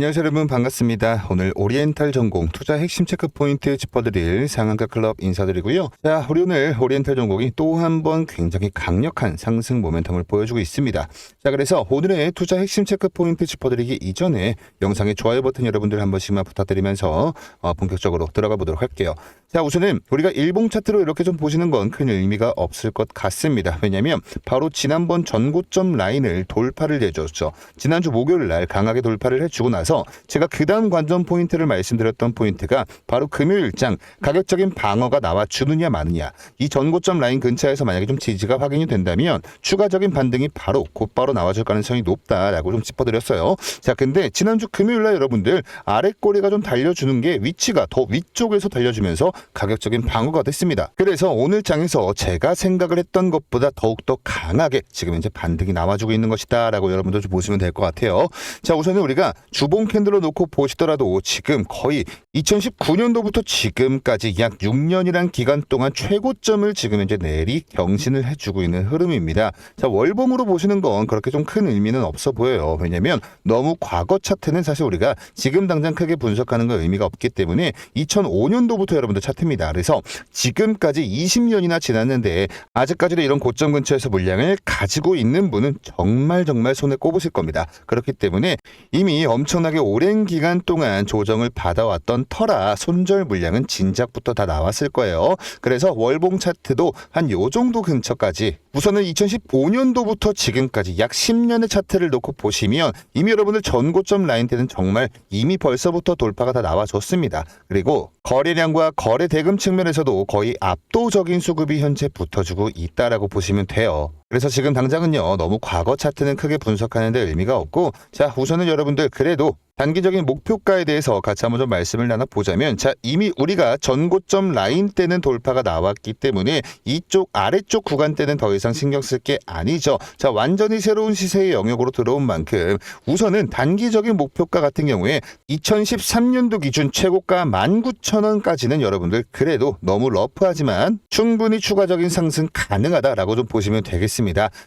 안녕하세요 여러분 반갑습니다. 오늘 오리엔탈 전공 투자 핵심 체크 포인트 짚어드릴 상한가 클럽 인사드리고요. 자 우리 오늘 오리엔탈 전공이 또 한 번 굉장히 강력한 상승 모멘텀을 보여주고 있습니다. 자 그래서 오늘의 투자 핵심 체크 포인트 짚어드리기 이전에 영상의 좋아요 버튼 여러분들 한 번씩만 부탁드리면서 어, 본격적으로 들어가 보도록 할게요. 자 우선은 우리가 일봉 차트로 이렇게 좀 보시는 건 큰 의미가 없을 것 같습니다. 왜냐하면 바로 지난번 전고점 라인을 돌파를 해줬죠. 지난주 목요일 날 강하게 돌파를 해주고 나서 제가 그 다음 관전 포인트를 말씀드렸던 포인트가 바로 금요일장 가격적인 방어가 나와 주느냐 마느냐 이 전고점 라인 근처에서 만약에 좀 지지가 확인이 된다면 추가적인 반등이 바로 곧바로 나와줄 가능성이 높다라고 좀 짚어드렸어요. 자 근데 지난주 금요일 날 여러분들 아랫꼬리가 좀 달려주는 게 위치가 더 위쪽에서 달려주면서 가격적인 방어가 됐습니다. 그래서 오늘 장에서 제가 생각을 했던 것보다 더욱더 강하게 지금 이제 반등이 나와주고 있는 것이다 라고 여러분들 좀 보시면 될 것 같아요. 자 우선은 우리가 주봉 캔들로 놓고 보시더라도 지금 거의 2019년도부터 지금까지 약 6년이란 기간 동안 최고점을 지금 이제 내리 경신을 해주고 있는 흐름입니다. 자 월봉으로 보시는 건 그렇게 좀 큰 의미는 없어 보여요. 왜냐면 너무 과거 차트는 사실 우리가 지금 당장 크게 분석하는 건 의미가 없기 때문에 2005년도부터 여러분들 차트입니다. 그래서 지금까지 20년이나 지났는데 아직까지도 이런 고점 근처에서 물량을 가지고 있는 분은 정말 정말 손에 꼽으실 겁니다. 그렇기 때문에 이미 엄청나게 오랜 기간 동안 조정을 받아왔던 터라 손절 물량은 진작부터 다 나왔을 거예요. 그래서 월봉 차트도 한 요 정도 근처까지 우선은 2015년도부터 지금까지 약 10년의 차트를 놓고 보시면 이미 여러분들 전고점 라인 때는 정말 이미 벌써부터 돌파가 다 나와줬습니다. 그리고 거래량과 거래 대금 측면에서도 거의 압도적인 수급이 현재 붙어주고 있다라고 보시면 돼요. 그래서 지금 당장은요 너무 과거 차트는 크게 분석하는 데 의미가 없고 자 우선은 여러분들 그래도 단기적인 목표가에 대해서 같이 한번 좀 말씀을 나눠보자면 자 이미 우리가 전고점 라인 때는 돌파가 나왔기 때문에 이쪽 아래쪽 구간 때는 더 이상 신경 쓸 게 아니죠. 자 완전히 새로운 시세의 영역으로 들어온 만큼 우선은 단기적인 목표가 같은 경우에 2013년도 기준 최고가 19,000원까지는 여러분들 그래도 너무 러프하지만 충분히 추가적인 상승 가능하다라고 좀 보시면 되겠습니다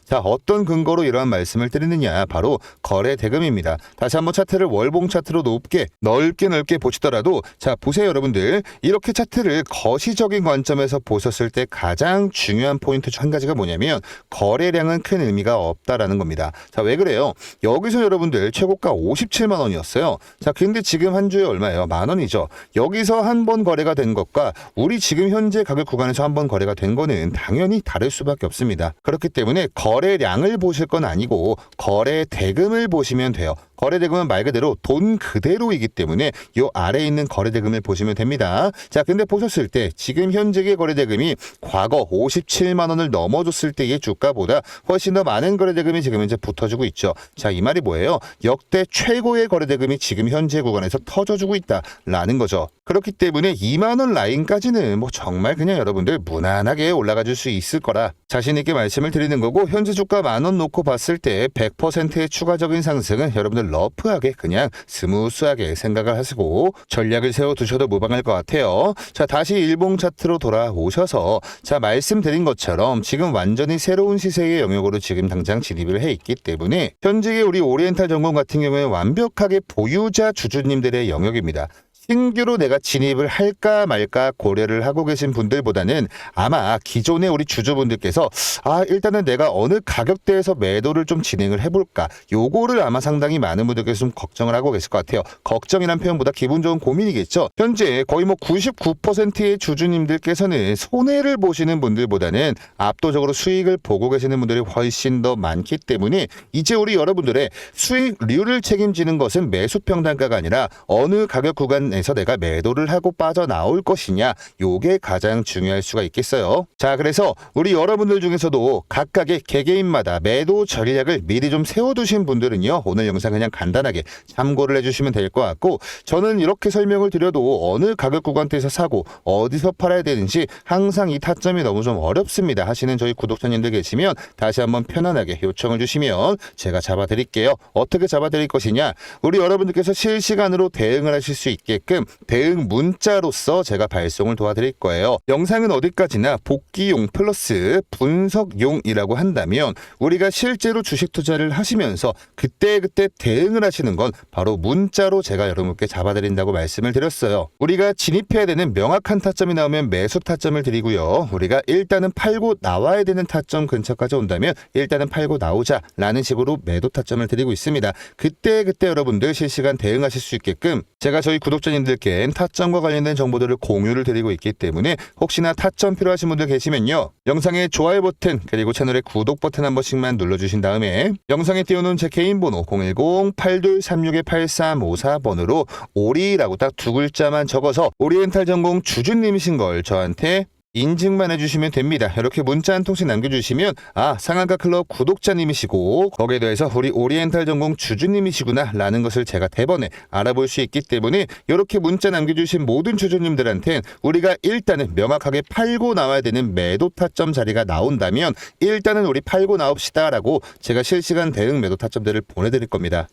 자 어떤 근거로 이러한 말씀을 드리느냐 바로 거래 대금입니다 다시 한번 차트를 월봉 차트로 높게 넓게 넓게 보시더라도 자 보세요 여러분들 이렇게 차트를 거시적인 관점에서 보셨을 때 가장 중요한 포인트 중 한 가지가 뭐냐면 거래량은 큰 의미가 없다라는 겁니다. 자 왜 그래요? 여기서 여러분들 최고가 57만 원이었어요. 자 근데 지금 한 주에 얼마예요? 만 원이죠. 여기서 한 번 거래가 된 것과 우리 지금 현재 가격 구간에서 한 번 거래가 된 거는 당연히 다를 수밖에 없습니다. 그렇기 때문에 거래량을 보실 건 아니고 거래 대금을 보시면 돼요. 거래 대금은 말 그대로 돈 그대로이기 때문에 요 아래에 있는 거래 대금을 보시면 됩니다. 자, 근데 보셨을 때 지금 현재의 거래 대금이 과거 57만 원을 넘어줬을 때의 주가보다 훨씬 더 많은 거래 대금이 지금 이제 붙어주고 있죠. 자, 이 말이 뭐예요? 역대 최고의 거래 대금이 지금 현재 구간에서 터져주고 있다라는 거죠. 그렇기 때문에 2만 원 라인까지는 뭐 정말 그냥 여러분들 무난하게 올라가 줄 수 있을 거라 자신 있게 말씀을 드리는 거고 현재 주가 만 원 놓고 봤을 때 100%의 추가적인 상승은 여러분들 러프하게 그냥 스무스하게 생각을 하시고 전략을 세워 두셔도 무방할 것 같아요. 자, 다시 일봉 차트로 돌아오셔서 자, 말씀드린 것처럼 지금 완전히 새로운 시세의 영역으로 지금 당장 진입을 해 있기 때문에 현재의 우리 오리엔탈 전공 같은 경우에 완벽하게 보유자 주주님들의 영역입니다. 신규로 내가 진입을 할까 말까 고려를 하고 계신 분들보다는 아마 기존의 우리 주주분들께서 아 일단은 내가 어느 가격대에서 매도를 좀 진행을 해볼까? 요거를 아마 상당히 많은 분들께서 좀 걱정을 하고 계실 것 같아요. 걱정이란 표현보다 기분 좋은 고민이겠죠? 현재 거의 뭐 99%의 주주님들께서는 손해를 보시는 분들보다는 압도적으로 수익을 보고 계시는 분들이 훨씬 더 많기 때문에 이제 우리 여러분들의 수익률을 책임지는 것은 매수 평단가가 아니라 어느 가격 구간 에서 내가 매도를 하고 빠져나올 것이냐? 요게 가장 중요할 수가 있겠어요. 자 그래서 우리 여러분들 중에서도 각각의 개개인마다 매도 전략을 미리 좀 세워두신 분들은요 오늘 영상 그냥 간단하게 참고를 해주시면 될 것 같고 저는 이렇게 설명을 드려도 어느 가격 구간대에서 사고 어디서 팔아야 되는지 항상 이 타점이 너무 좀 어렵습니다. 하시는 저희 구독자님들 계시면 다시 한번 편안하게 요청을 주시면 제가 잡아드릴게요. 어떻게 잡아드릴 것이냐? 우리 여러분들께서 실시간으로 대응을 하실 수 있게 있게끔 대응 문자로서 제가 발송을 도와드릴 거예요. 영상은 어디까지나 복귀용 플러스 분석용이라고 한다면 우리가 실제로 주식 투자를 하시면서 그때그때 대응을 하시는 건 바로 문자로 제가 여러분께 잡아드린다고 말씀을 드렸어요. 우리가 진입해야 되는 명확한 타점이 나오면 매수 타점을 드리고요. 우리가 일단은 팔고 나와야 되는 타점 근처까지 온다면 일단은 팔고 나오자라는 식으로 매도 타점을 드리고 있습니다. 그때 그때 여러분들 실시간 대응하실 수 있게끔 제가 저희 구독자 님들께 타점과 관련된 정보들을 공유를 드리고 있기 때문에 혹시나 타점 필요하신 분들 계시면요. 영상의 좋아요 버튼 그리고 채널의 구독 버튼 한 번씩만 눌러주신 다음에 영상에 띄워놓은 제 개인 번호 010-8236-8354번으로 오리라고 딱 두 글자만 적어서 오리엔탈 전공 주주님이신 걸 저한테 인증만 해주시면 됩니다. 이렇게 문자 한 통씩 남겨주시면 아 상한가 클럽 구독자님이시고 거기에 대해서 우리 오리엔탈 전공 주주님이시구나 라는 것을 제가 대번에 알아볼 수 있기 때문에 이렇게 문자 남겨주신 모든 주주님들한테 우리가 일단은 명확하게 팔고 나와야 되는 매도 타점 자리가 나온다면 일단은 우리 팔고 나옵시다 라고 제가 실시간 대응 매도 타점들을 보내드릴 겁니다.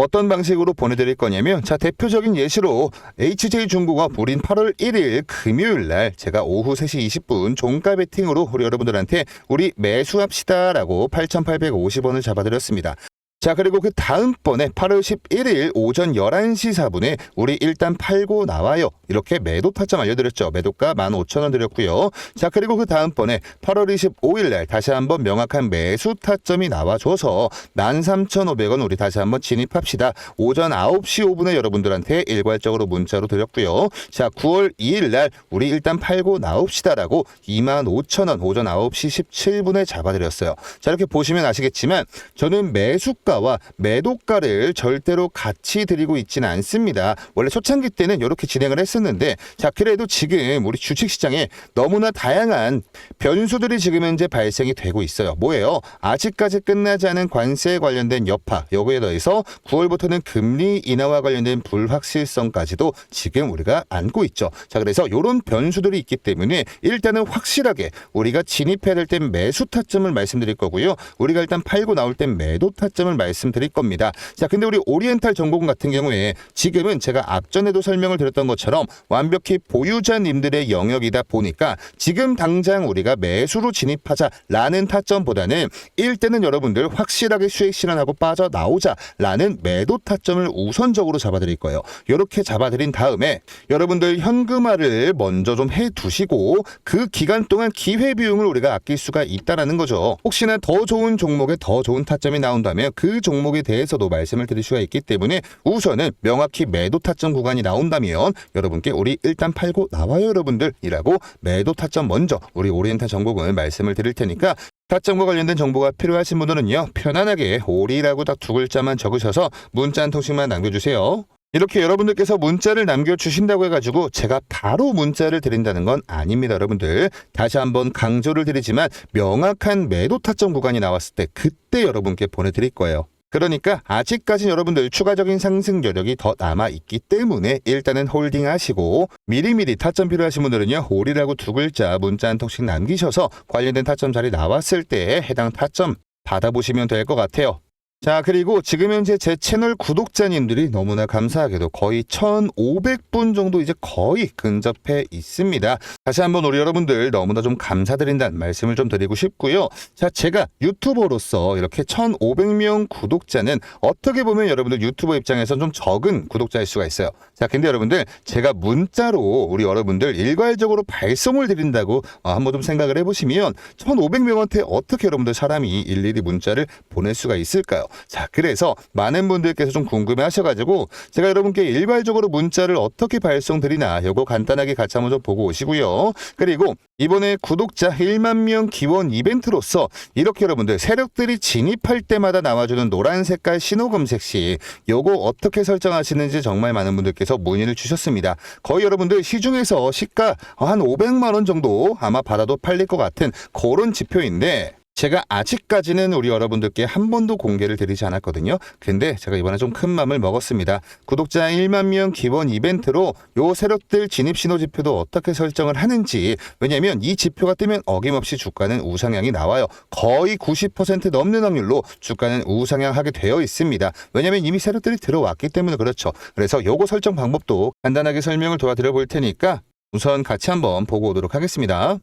어떤 방식으로 보내드릴 거냐면 자 대표적인 예시로 HJ중공업 우린 8월 1일 금요일 날 제가 오후 3시 20분 종가 베팅으로 우리 여러분들한테 우리 매수합시다라고 8,850원을 잡아드렸습니다. 자 그리고 그 다음번에 8월 11일 오전 11시 4분에 우리 일단 팔고 나와요. 이렇게 매도 타점 알려드렸죠. 매도가 15,000원 드렸고요. 자 그리고 그 다음번에 8월 25일 날 다시 한번 명확한 매수 타점이 나와줘서 13,500원 우리 다시 한번 진입합시다. 오전 9시 5분에 여러분들한테 일괄적으로 문자로 드렸고요. 자 9월 2일 날 우리 일단 팔고 나옵시다라고 25,000원 오전 9시 17분에 잡아드렸어요. 자 이렇게 보시면 아시겠지만 저는 매수가 와 매도가를 절대로 같이 드리고 있지는 않습니다. 원래 초창기 때는 이렇게 진행을 했었는데 자 그래도 지금 우리 주식시장에 너무나 다양한 변수들이 지금 현재 발생이 되고 있어요. 뭐예요? 아직까지 끝나지 않은 관세에 관련된 여파 여기에 더해서 9월부터는 금리 인하와 관련된 불확실성까지도 지금 우리가 안고 있죠. 자 그래서 이런 변수들이 있기 때문에 일단은 확실하게 우리가 진입해야 될 땐 매수 타점을 말씀드릴 거고요. 우리가 일단 팔고 나올 땐 매도 타점을 말씀드릴 겁니다. 자, 근데 우리 오리엔탈 전공 같은 경우에 지금은 제가 앞전에도 설명을 드렸던 것처럼 완벽히 보유자님들의 영역이다 보니까 지금 당장 우리가 매수로 진입하자라는 타점보다는 일단은 여러분들 확실하게 수익 실현하고 빠져나오자라는 매도 타점을 우선적으로 잡아드릴 거예요. 이렇게 잡아드린 다음에 여러분들 현금화를 먼저 좀 해두시고 그 기간 동안 기회 비용을 우리가 아낄 수가 있다라는 거죠. 혹시나 더 좋은 종목에 더 좋은 타점이 나온다면 그 종목에 대해서도 말씀을 드릴 수가 있기 때문에 우선은 명확히 매도 타점 구간이 나온다면 여러분께 우리 일단 팔고 나와요 여러분들이라고 매도 타점 먼저 우리 오리엔탈 전공을 말씀을 드릴 테니까 타점과 관련된 정보가 필요하신 분들은요 편안하게 오리라고 딱 두 글자만 적으셔서 문자 한 통씩만 남겨주세요. 이렇게 여러분들께서 문자를 남겨주신다고 해가지고 제가 바로 문자를 드린다는 건 아닙니다, 여러분들. 다시 한번 강조를 드리지만 명확한 매도 타점 구간이 나왔을 때 그때 여러분께 보내드릴 거예요. 그러니까 아직까지 여러분들 추가적인 상승 여력이 더 남아 있기 때문에 일단은 홀딩 하시고 미리미리 타점 필요하신 분들은요 홀이라고 두 글자 문자 한 통씩 남기셔서 관련된 타점 자리 나왔을 때 해당 타점 받아보시면 될 것 같아요. 자, 그리고 지금 현재 제 채널 구독자님들이 너무나 감사하게도 거의 1,500분 정도 이제 거의 근접해 있습니다. 다시 한번 우리 여러분들 너무나 좀 감사드린다는 말씀을 좀 드리고 싶고요. 자, 제가 유튜버로서 이렇게 1,500명 구독자는 어떻게 보면 여러분들 유튜버 입장에서 좀 적은 구독자일 수가 있어요. 자, 근데 여러분들 제가 문자로 우리 여러분들 일괄적으로 발송을 드린다고 어, 한번 좀 생각을 해보시면 1,500명한테 어떻게 여러분들 사람이 일일이 문자를 보낼 수가 있을까요? 자, 그래서 많은 분들께서 좀 궁금해 하셔가지고 제가 여러분께 일괄적으로 문자를 어떻게 발송드리나 요거 간단하게 같이 한번 좀 보고 오시고요. 그리고 이번에 구독자 1만 명 기원 이벤트로서 이렇게 여러분들 세력들이 진입할 때마다 나와주는 노란 색깔 신호 검색 시 요거 어떻게 설정하시는지 정말 많은 분들께서 문의를 주셨습니다. 거의 여러분들 시중에서 시가 한 500만 원 정도 아마 받아도 팔릴 것 같은 그런 지표인데 제가 아직까지는 우리 여러분들께 한 번도 공개를 드리지 않았거든요. 근데 제가 이번에 좀 큰 맘을 먹었습니다. 구독자 1만 명 기본 이벤트로 요 세력들 진입 신호 지표도 어떻게 설정을 하는지 왜냐면 이 지표가 뜨면 어김없이 주가는 우상향이 나와요. 거의 90% 넘는 확률로 주가는 우상향하게 되어 있습니다. 왜냐면 이미 세력들이 들어왔기 때문에 그렇죠. 그래서 요거 설정 방법도 간단하게 설명을 도와드려 볼 테니까 우선 같이 한번 보고 오도록 하겠습니다.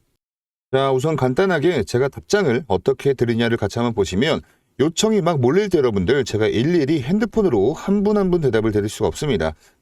자, 우선 간단하게 제가 답장을 어떻게 드리냐를 같이 한번 보시면 요청이 막 몰릴 때 여러분들 제가 일일이 핸드폰으로 한 분 한 분 대답을 드릴 수가 없습니다.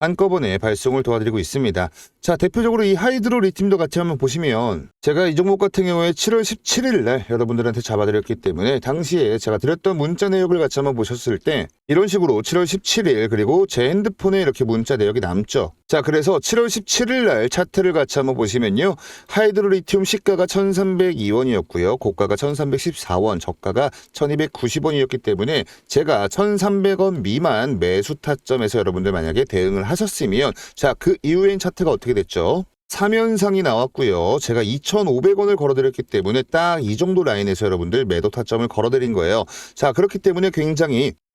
한꺼번에 발송을 도와드리고 있습니다. 자, 대표적으로 이 하이드로 리튬도 같이 한번 보시면 제가 이 종목 같은 경우에 7월 17일 날 여러분들한테 잡아드렸기 때문에 당시에 제가 드렸던 문자 내역을 같이 한번 보셨을 때 이런 식으로 7월 17일 그리고 제 핸드폰에 이렇게 문자 내역이 남죠. 자, 그래서 7월 17일 날 차트를 같이 한번 보시면요. 하이드로 리튬 시가가 1302원이었고요. 고가가 1314원, 저가가 1290원이었기 때문에 제가 1300원 미만 매수 타점에서 여러분들 만약에 대응을 하셨으면 자, 그 이후엔 차트가 어떻게 됐죠? 3연상이 나왔고요. 제가 2,500원을 걸어드렸기 때문에 딱 이 정도 라인에서 여러분들 매도 타점을 걸어드린 거예요. 자, 그렇기 때문에 굉장히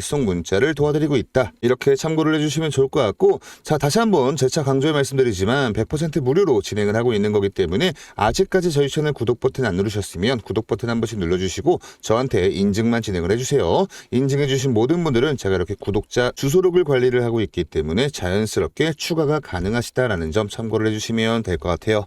송 문자를 도와드리고 있다. 이렇게 참고를 해주시면 좋을 것 같고 자 다시 한번 재차 강조해 말씀드리지만 100% 무료로 진행을 하고 있는 거기 때문에 아직까지 저희 채널 구독 버튼 안 누르셨으면 구독 버튼 한 번씩 눌러주시고 저한테 인증만 진행을 해주세요. 인증해주신 모든 분들은 제가 이렇게 구독자 주소록을 관리를 하고 있기 때문에 자연스럽게 추가가 가능하시다라는 점 참고를 해주시면 될 것 같아요.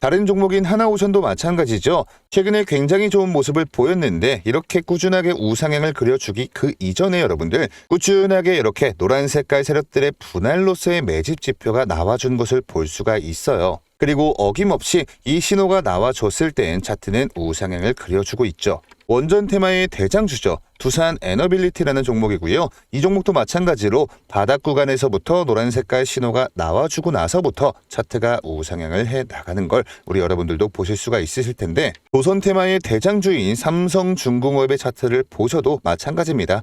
다른 종목인 하나오션도 마찬가지죠. 최근에 굉장히 좋은 모습을 보였는데 이렇게 꾸준하게 우상향을 그려주기 그 이전에 여러분들 꾸준하게 이렇게 노란 색깔 세력들의 분할로서의 매집 지표가 나와준 것을 볼 수가 있어요. 그리고 어김없이 이 신호가 나와줬을 땐 차트는 우상향을 그려주고 있죠. 원전 테마의 대장주죠. 두산 에너빌리티라는 종목이고요. 이 종목도 마찬가지로 바닥 구간에서부터 노란 색깔 신호가 나와주고 나서부터 차트가 우상향을 해 나가는 걸 우리 여러분들도 보실 수가 있으실 텐데 조선 테마의 대장주인 삼성중공업의 차트를 보셔도 마찬가지입니다.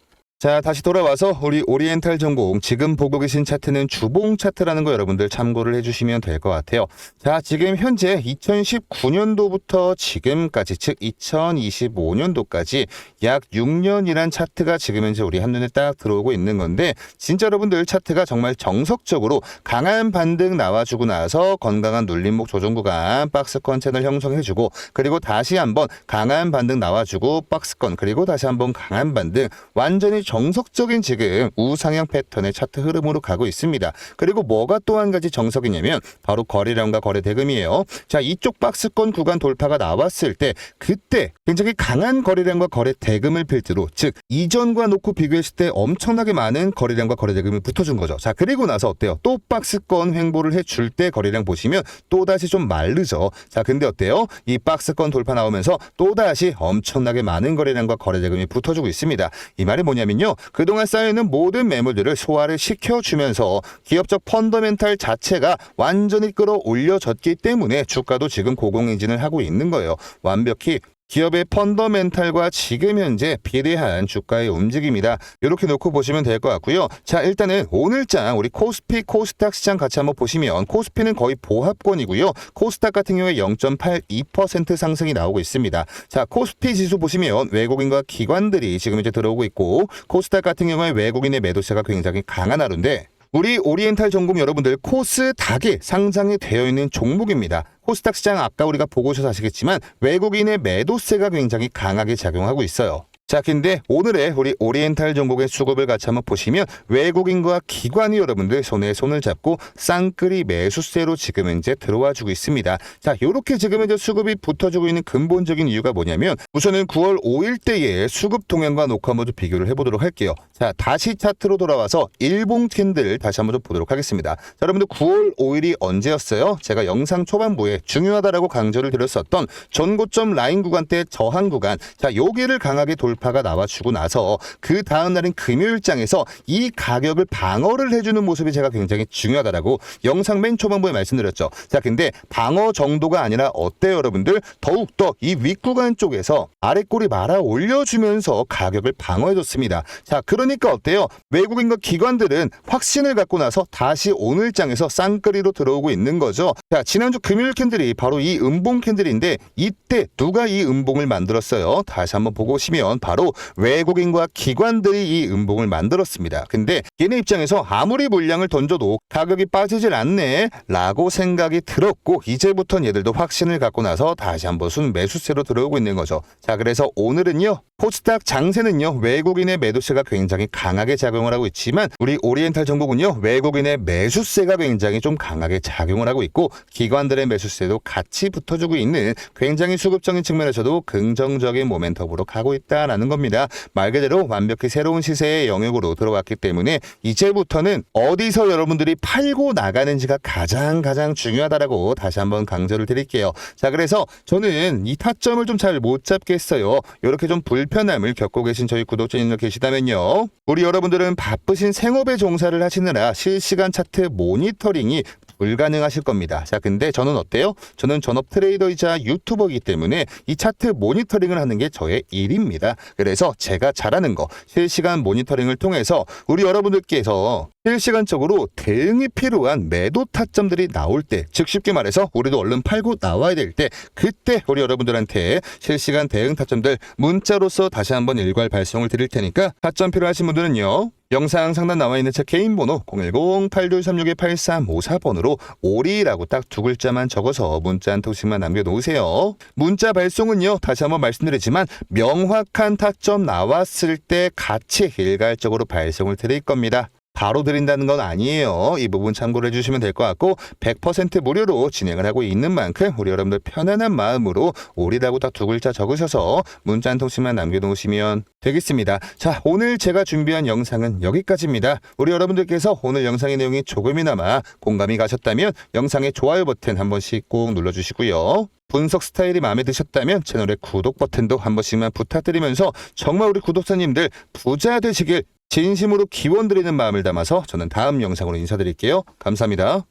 자, 다시 돌아와서 우리 오리엔탈 전공 지금 보고 계신 차트는 주봉 차트라는 거 여러분들 참고를 해주시면 될 것 같아요. 자, 지금 현재 2019년도부터 지금까지 즉 2025년도까지 약 6년이란 차트가 지금 현재 우리 한눈에 딱 들어오고 있는 건데 진짜 여러분들 차트가 정말 정석적으로 강한 반등 나와주고 나서 건강한 눌림목 조정 구간 박스권 채널 형성해주고 그리고 다시 한번 강한 반등 나와주고 박스권 그리고 다시 한번 강한 반등 완전히 정석적인 지금 우상향 패턴의 차트 흐름으로 가고 있습니다. 그리고 뭐가 또 한 가지 정석이냐면 바로 거래량과 거래 대금이에요. 자 이쪽 박스권 구간 돌파가 나왔을 때 그때 굉장히 강한 거래량과 거래 대금을 필두로 즉 이전과 놓고 비교했을 때 엄청나게 많은 거래량과 거래 대금이 붙어준 거죠. 자 그리고 나서 어때요? 또 박스권 횡보를 해줄 때 거래량 보시면 또 다시 좀 마르죠. 자 근데 어때요? 이 박스권 돌파 나오면서 또 다시 엄청나게 많은 거래량과 거래 대금이 붙어주고 있습니다. 이 말이 뭐냐면요. 그동안 쌓여있는 모든 매물들을 소화를 시켜주면서 기업적 펀더멘탈 자체가 완전히 끌어올려졌기 때문에 주가도 지금 고공행진을 하고 있는 거예요. 완벽히 기업의 펀더멘탈과 지금 현재 비례한 주가의 움직임이다. 이렇게 놓고 보시면 될 것 같고요. 자, 일단은 오늘장 우리 코스피, 코스닥 시장 같이 한번 보시면 코스피는 거의 보합권이고요. 코스닥 같은 경우에 0.82% 상승이 나오고 있습니다. 자, 코스피 지수 보시면 외국인과 기관들이 지금 이제 들어오고 있고 코스닥 같은 경우에 외국인의 매도세가 굉장히 강한 하루인데 우리 오리엔탈 전공 여러분들 코스닥에 상장이 되어 있는 종목입니다. 코스닥 시장 아까 우리가 보고 오셔서 아시겠지만 외국인의 매도세가 굉장히 강하게 작용하고 있어요. 자, 근데 오늘의 우리 오리엔탈 전국의 수급을 같이 한번 보시면 외국인과 기관이 여러분들 손에 손을 잡고 쌍끌이 매수세로 지금 현재 들어와 주고 있습니다. 자, 요렇게 지금 현재 수급이 붙어주고 있는 근본적인 이유가 뭐냐면 우선은 9월 5일 때의 수급 동향과 녹화 모두 비교를 해보도록 할게요. 자, 다시 차트로 돌아와서 일봉 캔들 다시 한번 좀 보도록 하겠습니다. 자, 여러분들 9월 5일이 언제였어요? 제가 영상 초반부에 중요하다라고 강조를 드렸었던 전고점 라인 구간 때 저항 구간. 자, 여기를 강하게 돌파 돌파가 나와주고 나서 그 다음 날인 금요일장에서 이 가격을 방어를 해주는 모습이 제가 굉장히 중요하다라고 영상 맨 초반부에 말씀드렸죠. 자, 근데 방어 정도가 아니라 어때요, 여러분들? 더욱더 이 윗구간 쪽에서 아랫골이 말아 올려주면서 가격을 방어해줬습니다. 자, 그러니까 어때요? 외국인과 기관들은 확신을 갖고 나서 다시 오늘장에서 쌍끌이로 들어오고 있는 거죠. 자, 지난주 금요일 캔들이 바로 이 음봉 캔들인데 이때 누가 이 음봉을 만들었어요? 다시 한번 보고 오시면 바로 외국인과 기관들이 이 음봉을 만들었습니다. 근데 얘네 입장에서 아무리 물량을 던져도 가격이 빠지질 않네 라고 생각이 들었고 이제부터는 얘들도 확신을 갖고 나서 다시 한번 순 매수세로 들어오고 있는 거죠. 자 그래서 오늘은요 코스닥 장세는요 외국인의 매도세가 굉장히 강하게 작용을 하고 있지만 우리 오리엔탈 정보군요 외국인의 매수세가 굉장히 좀 강하게 작용을 하고 있고 기관들의 매수세도 같이 붙어주고 있는 굉장히 수급적인 측면에서도 긍정적인 모멘텀으로 가고 있다 라는 겁니다. 말 그대로 완벽히 새로운 시세의 영역으로 들어왔기 때문에 이제부터는 어디서 여러분들이 팔고 나가는지가 가장 가장 중요하다라고 다시 한번 강조를 드릴게요. 자 그래서 저는 이 타점을 좀 잘 못 잡겠어요. 이렇게 좀 불편함을 겪고 계신 저희 구독자님들 계시다면요. 우리 여러분들은 바쁘신 생업에 종사를 하시느라 실시간 차트 모니터링이 불가능하실 겁니다. 자, 근데 저는 어때요? 저는 전업 트레이더이자 유튜버이기 때문에 이 차트 모니터링을 하는 게 저의 일입니다. 그래서 제가 잘하는 거 실시간 모니터링을 통해서 우리 여러분들께서 실시간적으로 대응이 필요한 매도 타점들이 나올 때, 즉 쉽게 말해서 우리도 얼른 팔고 나와야 될 때, 그때 우리 여러분들한테 실시간 대응 타점들 문자로서 다시 한번 일괄 발송을 드릴 테니까 타점 필요하신 분들은요. 영상 상단 나와 있는 제 개인 번호 010-8236-8354번으로 오리라고 딱 두 글자만 적어서 문자 한 통씩만 남겨놓으세요. 문자 발송은요, 다시 한번 말씀드리지만 명확한 타점 나왔을 때 같이 일괄적으로 발송을 드릴 겁니다. 바로 드린다는 건 아니에요. 이 부분 참고를 해주시면 될 것 같고 100% 무료로 진행을 하고 있는 만큼 우리 여러분들 편안한 마음으로 오리라고 딱 두 글자 적으셔서 문자 한 통씩만 남겨놓으시면 되겠습니다. 자 오늘 제가 준비한 영상은 여기까지입니다. 우리 여러분들께서 오늘 영상의 내용이 조금이나마 공감이 가셨다면 영상의 좋아요 버튼 한 번씩 꼭 눌러주시고요. 분석 스타일이 마음에 드셨다면 채널의 구독 버튼도 한 번씩만 부탁드리면서 정말 우리 구독자님들 부자 되시길 진심으로 기원 드리는 마음을 담아서 저는 다음 영상으로 인사드릴게요. 감사합니다.